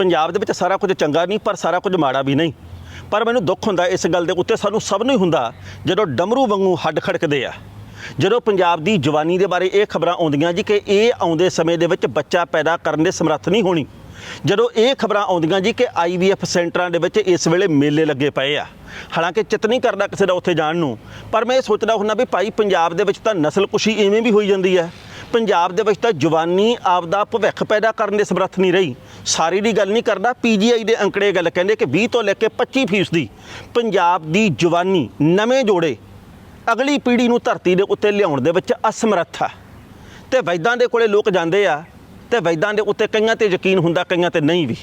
ਪੰਜਾਬ ਦੇ ਵਿੱਚ ਸਾਰਾ ਕੁਝ ਚੰਗਾ ਨਹੀਂ, ਪਰ ਸਾਰਾ ਕੁਝ ਮਾੜਾ ਵੀ ਨਹੀਂ। ਪਰ ਮੈਨੂੰ ਦੁੱਖ ਹੁੰਦਾ ਇਸ ਗੱਲ ਦੇ ਉੱਤੇ, ਸਾਨੂੰ ਸਭ ਨੂੰ ਹੀ ਹੁੰਦਾ ਜਦੋਂ ਡਮਰੂ ਵਾਂਗੂ ਹੱਡ ਖੜਕਦੇ ਆ। ਜਦੋਂ ਪੰਜਾਬ ਦੀ ਜਵਾਨੀ ਦੇ ਬਾਰੇ ਇਹ ਖਬਰਾਂ ਆਉਂਦੀਆਂ ਜੀ ਕਿ ਇਹ ਆਉਂਦੇ ਸਮੇਂ ਦੇ ਵਿੱਚ ਬੱਚਾ ਪੈਦਾ ਕਰਨ ਦੇ ਸਮਰੱਥ ਨਹੀਂ ਹੋਣੀ, ਜਦੋਂ ਇਹ ਖਬਰਾਂ ਆਉਂਦੀਆਂ ਜੀ ਕਿ ਆਈਵੀਐਫ ਸੈਂਟਰਾਂ ਦੇ ਵਿੱਚ ਇਸ ਵੇਲੇ ਮੇਲੇ ਲੱਗੇ ਪਏ ਆ। ਹਾਲਾਂਕਿ ਚਿੱਤ ਨਹੀਂ ਕਰਦਾ ਕਿਸੇ ਦਾ ਉੱਥੇ ਜਾਣ ਨੂੰ, ਪਰ ਮੈਂ ਇਹ ਸੋਚਦਾ ਹੁੰਦਾ ਵੀ ਭਾਈ, ਪੰਜਾਬ ਦੇ ਵਿੱਚ ਤਾਂ ਨਸਲ ਕੁਸ਼ੀ ਇਵੇਂ ਵੀ ਹੋਈ ਜਾਂਦੀ ਹੈ। ਪੰਜਾਬ ਦੇ ਵਿੱਚ ਤਾਂ ਜਵਾਨੀ ਆਪਦਾ ਭਵਿੱਖ ਪੈਦਾ ਕਰਨ ਦੇ ਸਮਰੱਥ ਨਹੀਂ ਰਹੀ। ਸਾਰੀ ਦੀ ਗੱਲ ਨਹੀਂ ਕਰਦਾ ਪੀਜੀਆਈ ਦੇ ਅੰਕੜੇ ਗੱਲ ਕਹਿੰਦੇ ਕਿ 20 ਤੋਂ ਲੈ ਕੇ 25% ਫੀਸਦੀ ਪੰਜਾਬ ਦੀ ਜਵਾਨੀ ਨਵੇਂ ਜੋੜੇ ਅਗਲੀ ਪੀੜ੍ਹੀ ਨੂੰ ਧਰਤੀ ਦੇ ਉੱਤੇ ਲਿਆਉਣ ਦੇ ਵਿੱਚ ਅਸਮਰੱਥ ਆ। ਤੇ ਵੈਦਾਂ ਦੇ ਕੋਲੇ ਲੋਕ ਜਾਂਦੇ ਆ ਤੇ ਵੈਦਾਂ ਦੇ ਉੱਤੇ ਕਈਆਂ ਤੇ ਯਕੀਨ ਹੁੰਦਾ, ਕਈਆਂ ਤੇ ਨਹੀਂ ਵੀ।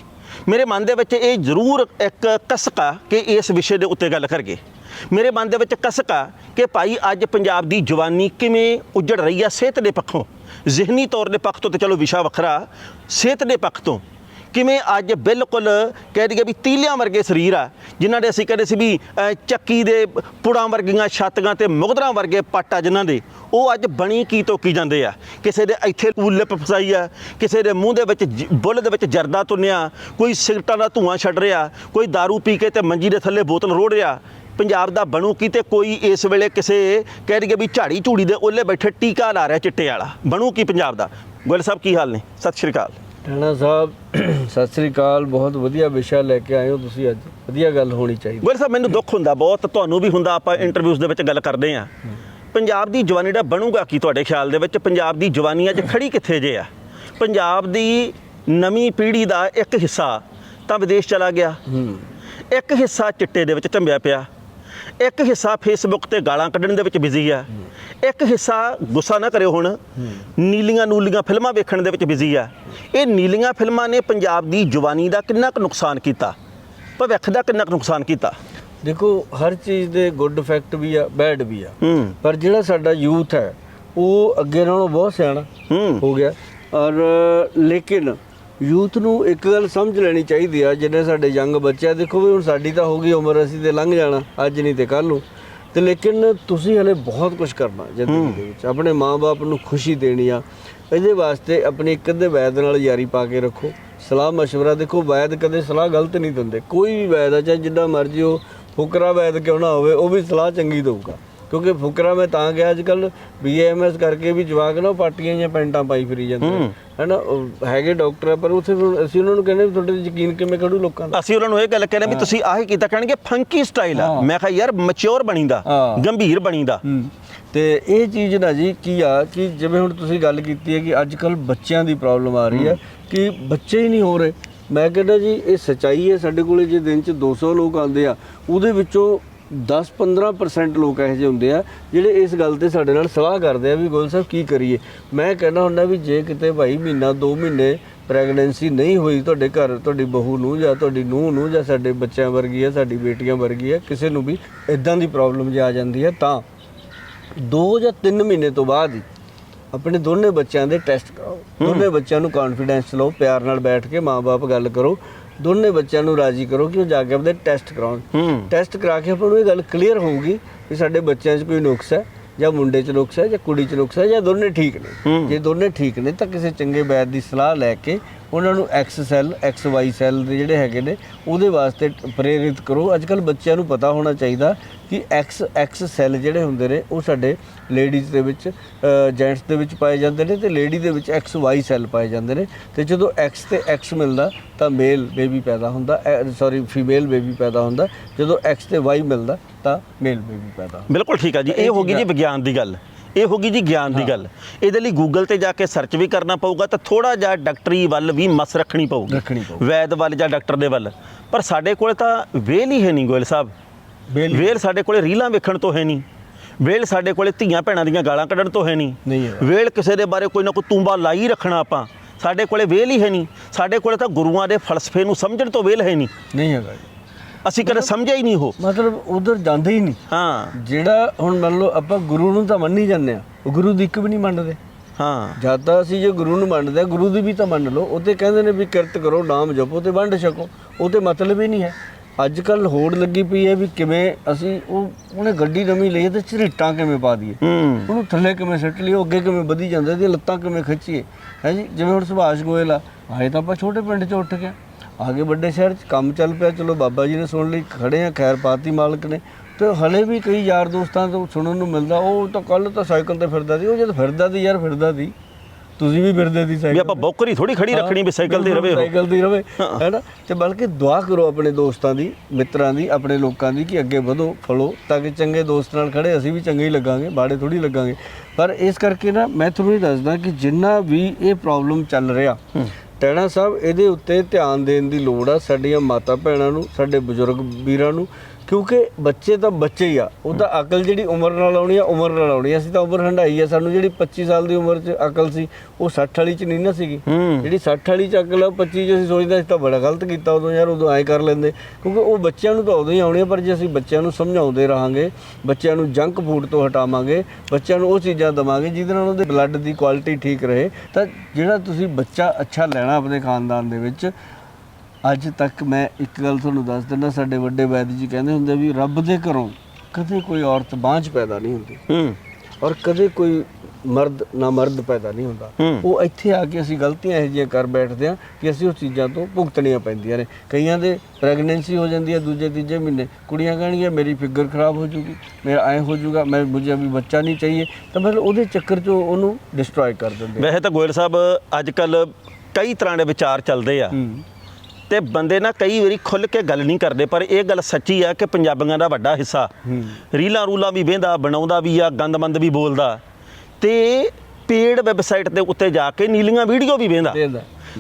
ਮੇਰੇ ਮਨ ਦੇ ਵਿੱਚ ਇਹ ਜ਼ਰੂਰ ਇੱਕ ਕਸਕਾ ਕਿ ਇਸ ਵਿਸ਼ੇ ਦੇ ਉੱਤੇ ਗੱਲ ਕਰਗੇ। ਮੇਰੇ ਮਨ ਦੇ ਵਿੱਚ ਕਸਕ ਆ ਕਿ ਭਾਈ ਅੱਜ ਪੰਜਾਬ ਦੀ ਜਵਾਨੀ ਕਿਵੇਂ ਉੱਜੜ ਰਹੀ ਆ ਸਿਹਤ ਦੇ ਪੱਖੋਂ। ਜ਼ਿਹਨੀ ਤੌਰ ਦੇ ਪੱਖ ਤੋਂ ਤੇ ਚਲੋ ਵਿਸ਼ਾ ਵੱਖਰਾ। ਸਿਹਤ ਦੇ ਪੱਖ ਤੋਂ ਕਿਵੇਂ ਅੱਜ ਬਿਲਕੁਲ ਕਹਿ ਦਈਏ ਵੀ ਤੀਲਿਆਂ ਵਰਗੇ ਸਰੀਰ ਆ, ਜਿਨ੍ਹਾਂ ਦੇ ਅਸੀਂ ਕਹਿੰਦੇ ਸੀ ਵੀ ਚੱਕੀ ਦੇ ਪੁੜਾਂ ਵਰਗੀਆਂ ਛਾਤੀਆਂ ਤੇ ਮੁਗਦਰਾਂ ਵਰਗੇ ਪੱਟ ਆ ਜਿਨ੍ਹਾਂ ਦੇ, ਉਹ ਅੱਜ ਬਣੀ ਕੀ ਤੋਕੀ ਜਾਂਦੇ ਆ? ਕਿਸੇ ਦੇ ਇੱਥੇ ਲਿਪ ਫਸਾਈ ਆ, ਕਿਸੇ ਦੇ ਮੂੰਹ ਦੇ ਵਿੱਚ ਬੁੱਲ ਦੇ ਵਿੱਚ ਜਰਦਾ ਤੁੰਨਿਆ ਕੋਈ ਸਿਗਰਟਾਂ ਦਾ ਧੂਆਂ ਛੱਡ ਰਿਹਾ, ਕੋਈ दारू ਪੀ ਕੇ ਤੇ ਮੰਜੀ ਦੇ ਥੱਲੇ ਬੋਤਲ ਰੋੜ ਰਿਹਾ। ਪੰਜਾਬ ਦਾ ਬਣੂ ਕੀ ਤੇ ਕੋਈ ਇਸ ਵੇਲੇ ਕਿਸੇ ਕਹਿ ਦਈਏ ਵੀ ਝਾੜੀ ਝੂੜੀ ਦੇ ਉਹਲੇ ਬੈਠੇ ਟੀਕਾ ਲਾ ਰਿਹਾ ਚਿੱਟੇ ਵਾਲਾ। ਬਣੂ ਕੀ ਪੰਜਾਬ ਦਾ? ਗੋਇਲ ਸਾਹਿਬ ਕੀ ਹਾਲ ਨੇ? ਸਤਿ ਸ਼੍ਰੀ ਅਕਾਲ। ਟਾਣਾ ਸਾਹਿਬ ਸਤਿ ਸ੍ਰੀ ਅਕਾਲ। ਬਹੁਤ ਵਧੀਆ ਵਿਸ਼ਾ ਲੈ ਕੇ ਆਏ ਹੋ ਤੁਸੀਂ ਅੱਜ। ਵਧੀਆ ਗੱਲ ਹੋਣੀ ਚਾਹੀਦੀ। ਗੋਇਲ ਸਾਹਿਬ ਮੈਨੂੰ ਦੁੱਖ ਹੁੰਦਾ ਬਹੁਤ ਤੁਹਾਨੂੰ ਵੀ ਹੁੰਦਾ ਆਪਾਂ ਇੰਟਰਵਿਊਜ਼ ਦੇ ਵਿੱਚ ਗੱਲ ਕਰਦੇ ਆ ਪੰਜਾਬ ਦੀ ਜਵਾਨੀ ਦਾ ਬਣੂਗਾ ਕੀ ਤੁਹਾਡੇ ਖਿਆਲ ਦੇ ਵਿੱਚ? ਪੰਜਾਬ ਦੀ ਜਵਾਨੀ ਅੱਜ ਖੜੀ ਕਿੱਥੇ ਜੇ ਆ? ਪੰਜਾਬ ਦੀ ਨਵੀਂ ਪੀੜ੍ਹੀ ਦਾ ਇੱਕ ਹਿੱਸਾ ਤਾਂ ਵਿਦੇਸ਼ ਚਲਾ ਗਿਆ। ਇੱਕ ਹਿੱਸਾ ਚਿੱਟੇ ਦੇ ਵਿੱਚ ਝੰਬਿਆ ਪਿਆ। ਇੱਕ ਹਿੱਸਾ ਫੇਸਬੁੱਕ ਤੇ ਗਾਲਾਂ ਕੱਢਣ ਦੇ ਵਿੱਚ ਬਿਜ਼ੀ ਆ। ਇੱਕ ਹਿੱਸਾ ਗੁੱਸਾ ਨਾ ਕਰਿਓ ਹੁਣ। ਨੀਲੀਆਂ ਨੂਲੀਆਂ ਫਿਲਮਾਂ ਵੇਖਣ ਦੇ ਵਿੱਚ ਬਿਜ਼ੀ ਆ। ਇਹ ਨੀਲੀਆਂ ਫਿਲਮਾਂ ਨੇ ਪੰਜਾਬ ਦੀ ਜਵਾਨੀ ਦਾ ਕਿੰਨਾ ਕੁ ਨੁਕਸਾਨ ਕੀਤਾ? ਭਵਿੱਖ ਦਾ ਕਿੰਨਾ ਕੁ ਨੁਕਸਾਨ ਕੀਤਾ? ਦੇਖੋ ਹਰ ਚੀਜ਼ ਦੇ ਗੁੱਡ ਇਫੈਕਟ ਵੀ ਆ ਬੈਡ ਵੀ ਆ। ਪਰ ਜਿਹੜਾ ਸਾਡਾ ਯੂਥ ਹੈ ਉਹ ਅੱਗੇ ਨਾਲੋਂ ਬਹੁਤ ਸਿਆਣਾ ਹੋ ਗਿਆ। ਔਰ ਲੇਕਿਨ ਯੂਥ ਨੂੰ ਇੱਕ ਗੱਲ ਸਮਝ ਲੈਣੀ ਚਾਹੀਦੀ ਆ ਜਿਹੜੇ ਸਾਡੇ ਯੰਗ ਬੱਚੇ ਆ ਦੇਖੋ ਵੀ ਹੁਣ ਸਾਡੀ ਤਾਂ ਹੋ ਗਈ ਉਮਰ ਅਸੀਂ ਤੇ ਲੰਘ ਜਾਣਾ ਅੱਜ ਨਹੀਂ ਤੇ ਕੱਲ ਨੂੰ ਤੇ ਲੇਕਿਨ ਤੁਸੀਂ ਹਲੇ ਬਹੁਤ ਕੁਝ ਕਰਨਾ ਜ਼ਿੰਦਗੀ ਦੇ ਵਿੱਚ ਆਪਣੇ ਮਾਪੇ ਨੂੰ ਖੁਸ਼ੀ ਦੇਣੀ ਆ ਇਹਦੇ ਵਾਸਤੇ ਆਪਣੀ ਇੱਕ ਅੱਧੇ ਵੈਦ ਨਾਲ ਯਾਰੀ ਪਾ ਕੇ ਰੱਖੋ ਸਲਾਹ مشورہ ਦੇਖੋ ਵੈਦ ਕਦੇ ਸਲਾਹ ਗਲਤ ਨਹੀਂ ਦਿੰਦੇ ਕੋਈ ਵੀ ਵੈਦ ਆ ਚਾਹੇ ਜਿੱਦਾਂ ਮਰਜ਼ੀ ਹੋ ਫੁਕਰਾ ਵੈਦ ਕਿਉਂ ਨਾ ਹੋਵੇ ਉਹ ਵੀ ਸਲਾਹ ਚੰਗੀ ਦਊਗਾ ਕਿਉਂਕਿ ਫੁਕਰਾ ਮੈਂ ਤਾਂ ਗਿਆ ਅੱਜ ਕੱਲ ਬੀਐਮਐਸ ਕਰਕੇ ਵੀ ਜਵਾਕ ਨਾ ਪਾਟੀਆਂ ਜਾਂ ਪੈਂਟਾਂ ਪਾਈ ਫਿਰੀ ਜਾਂਦੇ ਨੇ ਹੈਨਾ ਹੈਗੇ ਡਾਕਟਰ ਪਰ ਉੱਥੇ ਅਸੀਂ ਉਹਨਾਂ ਨੂੰ ਕਹਿੰਦੇ ਤੁਹਾਡੇ ਤੇ ਯਕੀਨ ਕਿਵੇਂ ਕਰੂ ਲੋਕਾਂ ਦਾ? ਅਸੀਂ ਉਹਨਾਂ ਨੂੰ ਇਹ ਗੱਲ ਕਹਿੰਦੇ ਵੀ ਤੁਸੀਂ ਆਹ ਕੀਤਾ ਕਹਿਣਗੇ ਫੰਕੀ ਸਟਾਈਲ ਆ। ਮੈਂ ਕਿਹਾ ਯਾਰ ਮੈਚੁਰ ਬਣੀਦਾ। ਗੰਭੀਰ ਬਣੀਦਾ। ਤੇ ਇਹ ਚੀਜ਼ ਨਾ ਜੀ ਕੀ ਆ ਕਿ ਜਿਵੇਂ ਹੁਣ ਤੁਸੀਂ ਗੱਲ ਕੀਤੀ ਹੈ ਕਿ ਅੱਜ ਕੱਲ ਬੱਚਿਆਂ ਦੀ ਪ੍ਰੋਬਲਮ ਆ ਰਹੀ ਹੈ ਕਿ ਬੱਚੇ ਹੀ ਨਹੀਂ ਹੋ ਰਹੇ। ਮੈਂ ਕਹਿੰਦਾ ਜੀ ਇਹ ਸਚਾਈ ਹੈ ਸਾਡੇ ਕੋਲੇ ਜੇ ਦਿਨ ਚ 200 ਲੋਕ ਆਉਂਦੇ ਆ ਉਹਦੇ ਵਿੱਚੋਂ 10-15% ਲੋਕ ਇਹੋ ਜਿਹੇ ਹੁੰਦੇ ਆ ਜਿਹੜੇ ਇਸ ਗੱਲ ਤੇ ਸਾਡੇ ਨਾਲ ਸਲਾਹ ਕਰਦੇ ਆ ਵੀ ਗੋਲ ਸਾਹਿਬ ਕੀ ਕਰੀਏ। ਮੈਂ ਕਹਿੰਦਾ ਹੁੰਦਾ ਵੀ ਜੇ ਕਿਤੇ ਭਾਈ ਮਹੀਨਾ 2 ਮਹੀਨੇ ਪ੍ਰੈਗਨੈਂਸੀ ਨਹੀਂ ਹੋਈ ਤੁਹਾਡੇ ਘਰ ਤੁਹਾਡੀ ਬਹੂ ਨੂੰ ਜਾਂ ਤੁਹਾਡੀ ਨੂੰਹ ਨੂੰ ਜਾਂ ਸਾਡੇ ਬੱਚਿਆਂ ਵਰਗੀ ਹੈ ਸਾਡੀ ਬੇਟੀਆਂ ਵਰਗੀ ਹੈ ਕਿਸੇ ਨੂੰ ਵੀ ਇਦਾਂ ਦੀ ਪ੍ਰੋਬਲਮ ਜੇ ਆ ਜਾਂਦੀ ਹੈ ਤਾਂ 2 ਜਾਂ 3 ਮਹੀਨੇ ਤੋਂ ਬਾਅਦ ਹੀ ਆਪਣੇ ਦੋਨੇ ਬੱਚਿਆਂ ਦੇ ਟੈਸਟ ਕਰਾਓ। ਦੋਨੇ ਬੱਚਿਆਂ ਨੂੰ ਕੌਨਫੀਡੈਂਸ ਲਓ ਪਿਆਰ ਨਾਲ ਬੈਠ ਕੇ ਮਾਪੇ ਗੱਲ ਕਰੋ। ਦੋਨੇ ਬੱਚਿਆਂ ਨੂੰ ਰਾਜੀ ਕਰੋ ਕਿ ਉਹ ਜਾ ਕੇ ਆਪਣੇ ਟੈਸਟ ਕਰਾਉਣ। ਟੈਸਟ ਕਰਾ ਕੇ ਆਪਾਂ ਨੂੰ ਇਹ ਗੱਲ ਕਲੀਅਰ ਹੋਊਗੀ ਕਿ ਸਾਡੇ ਬੱਚਿਆਂ 'ਚ ਕੋਈ ਨੁਕਸ ਹੈ ਜਾਂ ਮੁੰਡੇ 'ਚ ਨੁਕਸ ਹੈ ਜਾਂ ਕੁੜੀ 'ਚ ਨੁਕਸ ਹੈ ਜਾਂ ਦੋਨੇ ਠੀਕ ਨੇ। ਜੇ ਦੋਨੇ ਠੀਕ ਨੇ ਤਾਂ ਕਿਸੇ ਚੰਗੇ ਵੈਦ ਦੀ ਸਲਾਹ ਲੈ ਕੇ ਉਹਨਾਂ ਨੂੰ X cell X Y cell ਦੇ ਜਿਹੜੇ ਹੈਗੇ ਨੇ ਉਹਦੇ ਵਾਸਤੇ ਪ੍ਰੇਰਿਤ ਕਰੋ। ਅੱਜ ਕੱਲ ਬੱਚਿਆਂ ਨੂੰ ਪਤਾ ਹੋਣਾ ਚਾਹੀਦਾ ਕਿ ਐਕਸ ਐਕਸ ਸੈੱਲ ਜਿਹੜੇ ਹੁੰਦੇ ਨੇ ਉਹ ਸਾਡੇ ਲੇਡੀਜ਼ ਦੇ ਵਿੱਚ ਜੈਂਟਸ ਦੇ ਵਿੱਚ ਪਾਏ ਜਾਂਦੇ ਨੇ ਤੇ ਲੇਡੀ ਦੇ ਵਿੱਚ ਐਕਸ ਵਾਈ ਸੈੱਲ ਪਾਏ ਜਾਂਦੇ ਨੇ। ਤੇ ਜਦੋਂ ਐਕਸ ਤੇ ਐਕਸ ਮਿਲਦਾ ਤਾਂ ਮੇਲ ਬੇਬੀ ਪੈਦਾ ਹੁੰਦਾ ਸੌਰੀ ਫੀਮੇਲ ਬੇਬੀ ਪੈਦਾ ਹੁੰਦਾ। ਜਦੋਂ ਐਕਸ ਤੇ ਵਾਈ ਮਿਲਦਾ ਤਾਂ ਮੇਲ ਬੇਬੀ ਪੈਦਾ ਬਿਲਕੁਲ ਠੀਕ ਆ ਜੀ। ਇਹ ਹੋ ਗਈ ਜੀ ਵਿਗਿਆਨ ਦੀ ਗੱਲ। ਇਹ ਹੋ ਗਈ ਜੀ ਗਿਆਨ ਦੀ ਗੱਲ। ਇਹਦੇ ਲਈ ਗੂਗਲ ਤੇ ਜਾ ਕੇ ਸਰਚ ਵੀ ਕਰਨਾ ਪਊਗਾ ਤਾਂ ਥੋੜਾ ਜਿਹਾ ਡਾਕਟਰੀ ਵੱਲ ਵੀ ਮਸ ਰੱਖਣੀ ਪਊਗੀ। ਵੈਦ ਵੱਲ ਜਾਂ ਡਾਕਟਰ ਦੇ ਵੱਲ। ਪਰ ਸਾਡੇ ਕੋਲ ਤਾਂ ਵੇਲ ਹੀ ਹੈ ਨਹੀਂ ਗੋਇਲ ਸਾਹਿਬ। ਵੇਲ ਸਾਡੇ ਕੋਲੇ ਰੀਲਾਂ ਵੇਖਣ ਤੋਂ ਹੈ ਨਹੀਂ। ਵੇਲ ਸਾਡੇ ਕੋਲੇ ਧੀਆਂ ਭੈਣਾਂ ਦੀਆਂ ਗਾਲਾਂ ਕੱਢਣ ਤੋਂ ਹੈ ਨਹੀਂ। ਵੇਲ ਕਿਸੇ ਦੇ ਬਾਰੇ ਕੋਈ ਨਾ ਕੋਈ ਤੂੰਬਾ ਲਾਈ ਰੱਖਣਾ ਆਪਾਂ। ਸਾਡੇ ਕੋਲੇ ਵੇਲ ਹੀ ਹੈ ਨਹੀਂ। ਸਾਡੇ ਕੋਲੇ ਤਾਂ ਗੁਰੂਆਂ ਦੇ ਫਲਸਫੇ ਨੂੰ ਸਮਝਣ ਤੋਂ ਵੇਲ ਹੈ ਨਹੀਂ। ਨਹੀਂ ਹੈਗਾ ਜੀ। ਅਸੀਂ ਕਦੇ ਸਮਝਿਆ ਹੀ ਨਹੀਂ ਉਹ। ਮਤਲਬ ਉਧਰ ਜਾਂਦੇ ਹੀ ਨਹੀਂ। ਹਾਂ। ਜਿਹੜਾ ਹੁਣ ਮੰਨ ਲਓ ਆਪਾਂ ਗੁਰੂ ਨੂੰ ਤਾਂ ਮੰਨੀ ਜਾਂਦੇ ਆ ਉਹ ਗੁਰੂ ਦੀ ਇੱਕ ਵੀ ਨਹੀਂ ਮੰਨਦੇ। ਹਾਂ। ਜਦ ਤਾਂ ਅਸੀਂ ਜੇ ਗੁਰੂ ਨੂੰ ਮੰਨਦੇ ਆ ਗੁਰੂ ਦੀ ਵੀ ਤਾਂ ਮੰਨ ਲਓ ਉਹ ਤੇ ਕਹਿੰਦੇ ਨੇ ਵੀ ਕਿਰਤ ਕਰੋ ਨਾਮ ਜਪੋ ਤੇ ਵੰਡ ਛਕੋ ਉਹ ਤੇ ਮਤਲਬ ਹੀ ਨਹੀਂ ਹੈ। ਅੱਜ ਕੱਲ ਹੋੜ ਲੱਗੀ ਪਈ ਹੈ ਵੀ ਕਿਵੇਂ ਅਸੀਂ ਉਹ ਉਹਨੇ ਗੱਡੀ ਨਵੀਂ ਲਈ ਹੈ ਤੇ ਝਰੀਟਾਂ ਕਿਵੇਂ ਪਾ ਦਈਏ। ਹੂੰ। ਉਹਨੂੰ ਥੱਲੇ ਕਿਵੇਂ ਸੱਟ ਲਈਏ ਅੱਗੇ ਕਿਵੇਂ ਵਧੀ ਜਾਂਦਾ ਇਹਦੀਆਂ ਲੱਤਾਂ ਕਿਵੇਂ ਖਿੱਚੀਏ। ਹੈ ਜੀ ਜਿਵੇਂ ਹੁਣ ਸੁਭਾਸ਼ ਗੋਇਲ ਆ ਆਏ ਤਾਂ ਆਪਾਂ ਛੋਟੇ ਪਿੰਡ 'ਚ ਉੱਠ ਕੇ। ਆਗੇ ਵੱਡੇ ਸ਼ਹਿਰ 'ਚ ਕੰਮ ਚੱਲ ਪਿਆ ਚਲੋ ਬਾਬਾ ਜੀ ਨੇ ਸੁਣ ਲਈ ਖੜੇ ਆ ਖੈਰ ਪਾਤੀ ਮਾਲਕ ਨੇ। ਤੇ ਹਲੇ ਵੀ ਕਈ ਯਾਰ ਦੋਸਤਾਂ ਤੋਂ ਸੁਣਨ ਨੂੰ ਮਿਲਦਾ ਉਹ ਤਾਂ ਕੱਲ ਤਾਂ ਸਾਈਕਲ ਤੇ ਫਿਰਦਾ ਸੀ ਉਹ ਜਦ ਫਿਰਦਾ ਸੀ ਯਾਰ ਫਿਰਦਾ ਸੀ। ਤੁਸੀਂ ਵੀ ਫਿਰਦੇ ਸੀ ਵੀ ਸਾਈਕਲ ਆਪਾਂ ਬੌਕਰੀ ਥੋੜੀ ਖੜੀ ਰੱਖਣੀ ਵੀ ਸਾਈਕਲ ਤੇ ਰਵੇ ਸਾਈਕਲ ਤੇ ਰਵੇ ਹੈਨਾ? ਤੇ ਬਲਕਿ ਦੁਆ ਕਰੋ ਆਪਣੇ ਦੋਸਤਾਂ ਦੀ ਮਿੱਤਰਾਂ ਦੀ ਆਪਣੇ ਲੋਕਾਂ ਦੀ ਕਿ ਅੱਗੇ ਵਧੋ ਫਲੋ ਤਾਂ ਕਿ ਚੰਗੇ ਦੋਸਤ ਨਾਲ ਖੜੇ ਅਸੀਂ ਵੀ ਚੰਗੇ ਹੀ ਲੱਗਾਂਗੇ ਬਾੜੇ ਥੋੜੀ ਲੱਗਾਂਗੇ। ਪਰ ਇਸ ਕਰਕੇ ਨਾ ਮੈਂ ਤੁਹਾਨੂੰ ਇਹ ਦੱਸਦਾ ਕਿ ਜਿੰਨਾ ਵੀ ਇਹ ਪ੍ਰੋਬਲਮ ਚੱਲ ਰਿਹਾ ਟੈਣਾ ਸਾਹਿਬ, ਇਹਦੇ ਉੱਤੇ ਧਿਆਨ ਦੇਣ ਦੀ ਲੋੜ ਆ ਸਾਡੀਆਂ ਮਾਤਾ ਭੈਣਾਂ ਨੂੰ, ਸਾਡੇ ਬਜ਼ੁਰਗ ਵੀਰਾਂ ਨੂੰ। ਕਿਉਂਕਿ ਬੱਚੇ ਤਾਂ ਬੱਚੇ ਹੀ ਆ। ਉਹ ਤਾਂ ਅਕਲ ਜਿਹੜੀ ਉਮਰ ਨਾਲ ਆਉਣੀ ਆ ਉਮਰ ਨਾਲ ਆਉਣੀ ਆ। ਅਸੀਂ ਤਾਂ ਉਮਰ ਹੰਡਾਈ ਆ। ਸਾਨੂੰ ਜਿਹੜੀ 25 ਸਾਲ ਦੀ ਉਮਰ 'ਚ ਅਕਲ ਸੀ ਉਹ 60 ਵਾਲੀ 'ਚ ਨਹੀਂ ਨਾ ਸੀਗੀ। ਜਿਹੜੀ 60 ਵਾਲੀ ਚ ਅਕਲ ਆ 25 ਚ ਅਸੀਂ ਸੋਚਦੇ ਅਸੀਂ ਤਾਂ ਬੜਾ ਗਲਤ ਕੀਤਾ ਉਦੋਂ ਯਾਰ ਉਦੋਂ ਐ ਕਰ ਲੈਂਦੇ। ਕਿਉਂਕਿ ਉਹ ਬੱਚਿਆਂ ਨੂੰ ਤਾਂ ਉਦੋਂ ਹੀ ਆਉਣੀ ਆ ਪਰ ਜੇ ਅਸੀਂ ਬੱਚਿਆਂ ਨੂੰ ਸਮਝਾਉਂਦੇ ਰਹਾਂਗੇ ਬੱਚਿਆਂ ਨੂੰ ਜੰਕ ਫੂਡ ਤੋਂ ਹਟਾਵਾਂਗੇ ਬੱਚਿਆਂ ਨੂੰ ਉਹ ਚੀਜ਼ਾਂ ਦਵਾਂਗੇ ਜਿਹਦੇ ਨਾਲ ਉਹਦੇ ਬਲੱਡ ਦੀ ਕੁਆਲਿਟੀ ਠੀਕ ਰਹੇ ਤਾਂ ਜਿਹੜਾ ਤੁਸੀਂ ਬੱਚਾ ਅੱਛਾ ਲੈਣਾ ਆਪਣੇ ਖਾਨਦਾਨ ਦੇ ਵਿੱਚ ਅੱਜ ਤੱਕ ਮੈਂ ਇੱਕ ਗੱਲ ਤੁਹਾਨੂੰ ਦੱਸ ਦਿੰਦਾ ਸਾਡੇ ਵੱਡੇ ਵੈਦ ਜੀ ਕਹਿੰਦੇ ਹੁੰਦੇ ਵੀ ਰੱਬ ਦੇ ਘਰੋਂ ਕਦੇ ਕੋਈ ਔਰਤ ਬਾਂਝ ਪੈਦਾ ਨਹੀਂ ਹੁੰਦੀ। ਹੂੰ। ਔਰ ਕਦੇ ਕੋਈ ਮਰਦ ਨਾ ਮਰਦ ਪੈਦਾ ਨਹੀਂ ਹੁੰਦਾ। ਉਹ ਇੱਥੇ ਆ ਕੇ ਅਸੀਂ ਗਲਤੀਆਂ ਇਹੋ ਜਿਹੀਆਂ ਕਰ ਬੈਠਦੇ ਆ ਕਿ ਅਸੀਂ ਉਹ ਚੀਜ਼ਾਂ ਤੋਂ ਭੁਗਤਣੀਆਂ ਪੈਂਦੀਆਂ ਨੇ। ਕਈਆਂ ਦੇ ਪ੍ਰੈਗਨੈਂਸੀ ਹੋ ਜਾਂਦੀ ਹੈ ਦੂਜੇ ਤੀਜੇ ਮਹੀਨੇ। ਕੁੜੀਆਂ ਕਹਿਣਗੀਆਂ ਮੇਰੀ ਫਿਗਰ ਖਰਾਬ ਹੋ ਜੂਗੀ ਮੇਰਾ ਐ ਹੋ ਜੂਗਾ ਮੈਂ ਮੁਝੇ ਅਭੀ ਬੱਚਾ ਨਹੀਂ ਚਾਹੀਏ। ਤਾਂ ਮਤਲਬ ਉਹਦੇ ਚੱਕਰ 'ਚ ਉਹ ਉਹਨੂੰ ਡਿਸਟਰੋਏ ਕਰ ਦਿੰਦੇ। ਵੈਸੇ ਤਾਂ ਗੋਇਲ ਸਾਹਿਬ ਅੱਜ ਕੱਲ ਕਈ ਤਰ੍ਹਾਂ ਦੇ ਵਿਚਾਰ ਚੱਲਦੇ ਆ। ਤੇ ਬੰਦੇ ਨਾ ਕਈ ਵਾਰੀ ਖੁੱਲ ਕੇ ਗੱਲ ਨਹੀਂ ਕਰਦੇ ਪਰ ਇਹ ਗੱਲ ਸੱਚੀ ਆ ਕਿ ਪੰਜਾਬੀਆਂ ਦਾ ਵੱਡਾ ਹਿੱਸਾ। ਰੀਲਾਂ ਰੂਲਾਂ ਵੀ ਵੇਂਦਾ ਬਣਾਉਂਦਾ ਵੀ ਆ ਗੰਦਮੰਦ ਵੀ ਬੋਲਦਾ। ਤੇ ਪੇਡ ਵੈਬਸਾਈਟ ਦੇ ਉੱਤੇ ਜਾ ਕੇ ਨੀਲੀਆਂ ਵੀਡੀਓ ਵੀ ਵੇਂਦਾ।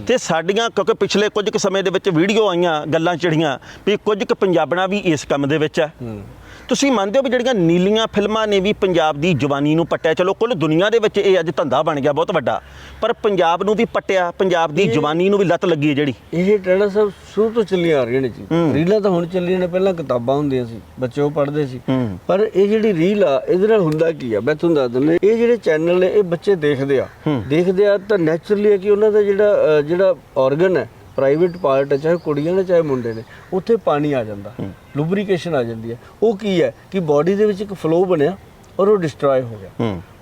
ਤੇ ਸਾਡੀਆਂ ਕਿਉਂਕਿ ਪਿਛਲੇ ਕੁਝ ਕੁ ਸਮੇਂ ਦੇ ਵਿੱਚ ਵੀਡੀਓ ਆਈਆਂ ਗੱਲਾਂ ਚੜੀਆਂ ਵੀ ਕੁਝ ਕੁ ਪੰਜਾਬਣਾ ਵੀ ਇਸ ਕੰਮ ਦੇ ਵਿੱਚ ਹੂੰ। ਤੁਸੀਂ ਮੰਨਦੇ ਹੋ ਵੀ ਜਿਹੜੀਆਂ ਨੀਲੀਆਂ ਫਿਲਮਾਂ ਨੇ ਵੀ ਪੰਜਾਬ ਦੀ ਜਵਾਨੀ ਨੂੰ ਪੱਟਿਆ? ਚਲੋ ਕੁੱਲ ਦੁਨੀਆ ਦੇ ਵਿੱਚ ਇਹ ਅੱਜ ਧੰਦਾ ਬਣ ਗਿਆ ਬਹੁਤ ਵੱਡਾ। ਪਰ ਪੰਜਾਬ ਨੂੰ ਵੀ ਪੱਟਿਆ ਪੰਜਾਬ ਦੀ ਜਵਾਨੀ ਨੂੰ ਵੀ ਲੱਤ ਲੱਗੀ ਹੈ ਜਿਹੜੀ। ਇਹ ਟੈਣਾ ਸਭ ਸ਼ੁਰੂ ਤੋਂ ਚੱਲੀਆਂ ਆ ਰਹੀਆਂ ਨੇ ਜੀ। ਰੀਲਾਂ ਤਾਂ ਹੁਣ ਚੱਲੀਆਂ ਨੇ ਪਹਿਲਾਂ ਕਿਤਾਬਾਂ ਹੁੰਦੀਆਂ ਸੀ ਬੱਚੇ ਉਹ ਪੜ੍ਹਦੇ ਸੀ। ਪਰ ਇਹ ਜਿਹੜੀ ਰੀਲ ਆ ਇਹਦੇ ਨਾਲ ਹੁੰਦਾ ਕੀ ਆ? ਮੈਂ ਤੁਹਾਨੂੰ ਦੱਸ ਦਿੰਦਾ ਇਹ ਜਿਹੜੇ ਚੈਨਲ ਨੇ ਇਹ ਬੱਚੇ ਦੇਖਦੇ ਆ। ਦੇਖਦੇ ਆ ਤਾਂ ਨੈਚੁਰਲੀ ਹੈ ਕਿ ਉਹਨਾਂ ਦਾ ਜਿਹੜਾ ਜਿਹੜਾ ਆਰਗਨ ਹੈ ਪ੍ਰਾਈਵੇਟ ਪਾਰਟ ਹੈ ਚਾਹੇ ਕੁੜੀਆਂ ਨੇ ਚਾਹੇ ਮੁੰਡੇ ਨੇ ਉੱਥੇ ਪਾਣੀ ਆ ਜਾਂਦਾ। ਲੁਬਰੀਕੇਸ਼ਨ ਆ ਜਾਂਦੀ ਹੈ। ਉਹ ਕੀ ਹੈ ਕਿ ਬਾਡੀ ਦੇ ਵਿੱਚ ਇੱਕ ਫਲੋ ਬਣਿਆ ਔਰ ਉਹ ਡਿਸਟਰੋਏ ਹੋ ਗਿਆ।